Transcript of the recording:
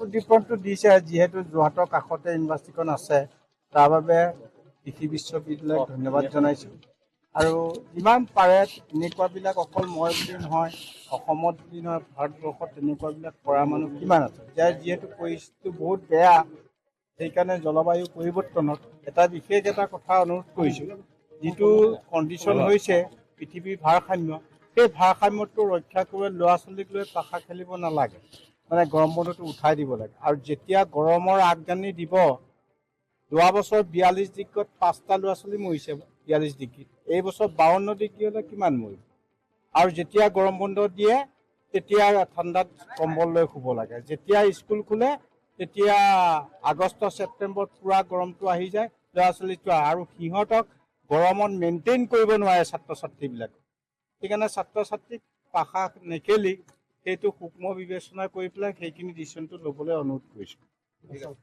উদ্দীপনটো দিছে যিহেতু যোৰহাটৰ কাষতে ইউনিভাৰ্চিটিখন আছে তাৰ বাবে কৃষি বিশ্ববিদ্যালয়ক ধন্যবাদ জনাইছোঁ। আৰু যিমান পাৰে তেনেকুৱাবিলাক অকল মই বুলি নহয় অসমত বুলি নহয় ভাৰতবৰ্ষত তেনেকুৱাবিলাক কৰা মানুহ কিমান আছে? যে যিহেতু পৰিস্থিতি বহুত বেয়া সেইকাৰণে জলবায়ু পৰিৱৰ্তনত এটা বিশেষ এটা কথা অনুৰোধ কৰিছোঁ। যিটো কণ্ডিশ্যন হৈছে পৃথিৱীৰ ভাৰসাম্য সেই ভাৰসাম্যটো ৰক্ষা কৰিবলৈ ল'ৰা ছোৱালীক লৈ পাখা খেলিব নালাগে। মানে গৰম বন্ধটো উঠাই দিব লাগে। আৰু যেতিয়া গৰমৰ আগজানি দিব যোৱা বছৰ বিয়াল্লিছ ডিগ্ৰীত পাঁচটা ল'ৰা ছোৱালী মৰিছে বিয়াল্লিছ ডিগ্ৰীত। এই বছৰ বাৱন্ন ডিগ্ৰী হ'লে কিমান মৰিব? আৰু যেতিয়া গৰম বন্ধ দিয়ে তেতিয়া ঠাণ্ডাত কম্বল লৈ শুব লাগে। যেতিয়া স্কুল খোলে তেতিয়া আগষ্ট ছেপ্টেম্বৰত পূৰা গৰমটো আহি যায় ল'ৰা ছোৱালীটো আৰু সিহঁতক গৰমত মেইনটেইন কৰিব নোৱাৰে ছাত্ৰ ছাত্ৰীবিলাক সেইকাৰণে ছাত্ৰ ছাত্ৰীক পাশা নেখেলি সেইটো সূক্ষ্ম বিবেচনা কৰি পেলাই সেইখিনি ডিচিশ্যনটো ল'বলৈ অনুৰোধ কৰিছোঁ।